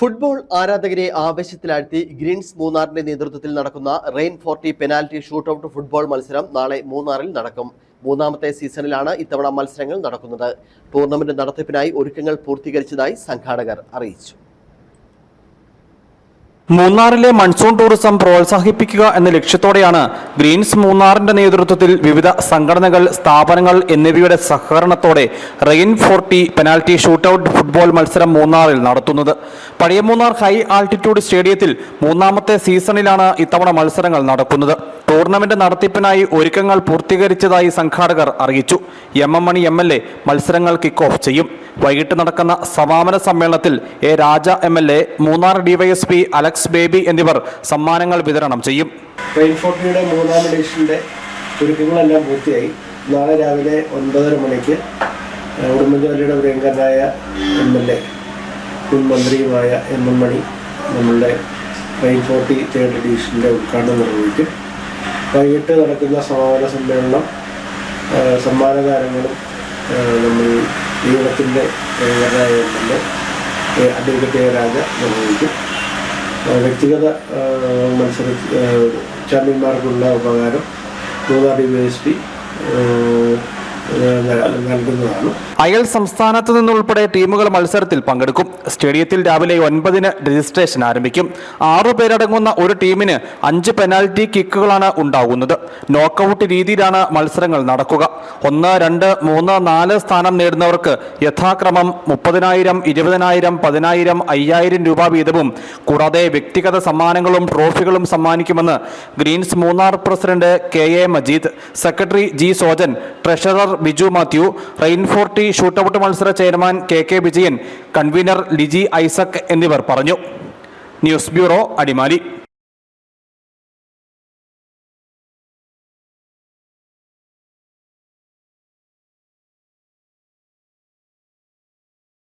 Football ആരാധകരെ ആവേശത്തിലാഴ്ത്തി Green's മൂന്നാറിന്റെ നേതൃത്വത്തിൽ നടക്കുന്ന rain forty penalty shootout football മത്സരം നാളെ മൂന്നാറിൽ നടക്കും. മൂന്നാമത്തെ സീസണിലാണ് ഇത്തവണ മത്സരങ്ങൾ നടക്കുന്നത്. ടൂർണമെന്റ് നടത്തിപ്പിനായി ഒരുക്കങ്ങൾ പൂർത്തീകരിച്ചതായി സംഘാടകർ അറിയിച്ചു. മൂന്നാറിലെ മൺസൂൺ ടൂറിസം പ്രോത്സാഹിപ്പിക്കുക എന്ന ലക്ഷ്യത്തോടെയാണ് ഗ്രീൻസ് മൂന്നാറിന്റെ നേതൃത്വത്തിൽ വിവിധ സംഘടനകൾ സ്ഥാപനങ്ങൾ എന്നിവയുടെ സഹകരണത്തോടെ rain forty penalty shootout football മത്സരം മൂന്നാറിൽ നടത്തുന്നത്. പഴയ മൂന്നാർ ഹൈ ആൾട്ടിറ്റ്യൂഡ് സ്റ്റേഡിയത്തിൽ മൂന്നാമത്തെ സീസണിലാണ് ഇത്തവണ മത്സരങ്ങൾ നടക്കുന്നത്. ടൂർണമെന്റ് നടത്തിപ്പിനായി ഒരുക്കങ്ങൾ പൂർത്തീകരിച്ചതായി സംഘാടകർ അറിയിച്ചു. M M Mani M L A മത്സരങ്ങൾ കിക്ക് ഓഫ് ചെയ്യും. വൈകിട്ട് നടക്കുന്ന സമാപന സമ്മേളനത്തിൽ A Raja M L A Munnar DYSP Alex Baby എന്നിവർ സമ്മാനങ്ങൾ വിതരണം ചെയ്യും. ഫോർട്ടിയുടെ മൂന്നാം എഡിഷന്റെ ഒരുക്കങ്ങളെല്ലാം പൂർത്തിയായി. നാളെ രാവിലെ ഒൻപതര മണിക്ക് ഉടുമ്പൻചോലയുടെ പ്രിയങ്കരനായ എം എൽ എ മുൻ മന്ത്രിയുമായ എം എം മണി നമ്മളുടെ റെയിൻ ഫോർട്ടി തേർഡ് എഡിഷന്റെ ഉദ്ഘാടനം നിർവഹിക്കും. വൈകിട്ട് നടക്കുന്ന സമാപന സമ്മേളനം സമ്മാനദാനങ്ങളും നമ്മൾ എൽ എ അഡ്വക്കേറ്റ് രാജ നിർവഹിക്കും. വ്യക്തിഗത മത്സര ചാമ്പ്യന്മാർക്കുള്ള ഉപകാരം മൂന്നാർ ഡി എസ് പി അയൽ സംസ്ഥാനത്ത് നിന്നുൾപ്പെടെ ടീമുകൾ മത്സരത്തിൽ പങ്കെടുക്കും. സ്റ്റേഡിയത്തിൽ രാവിലെ ഒൻപതിന് രജിസ്ട്രേഷൻ ആരംഭിക്കും. ആറു പേരടങ്ങുന്ന ഒരു ടീമിന് അഞ്ച് പെനാൽറ്റി കിക്കുകളാണ് ഉണ്ടാകുന്നത് നോക്കൌട്ട് രീതിയിലാണ് മത്സരങ്ങൾ നടക്കുക. ഒന്ന് രണ്ട് മൂന്ന് നാല് സ്ഥാനം നേടുന്നവർക്ക് യഥാക്രമം മുപ്പതിനായിരം ഇരുപതിനായിരം പതിനായിരം അയ്യായിരം രൂപ വീതവും. കൂടാതെ വ്യക്തിഗത സമ്മാനങ്ങളും ട്രോഫികളും സമ്മാനിക്കുമെന്ന് Greens Munnar president K A Majeed secretary G Sojan treasurer Biju Mathew rain forty shootout മത്സര chairman K K Vijayan convener Liji Isaac എന്നിവർ പറഞ്ഞു. News bureau Adimali.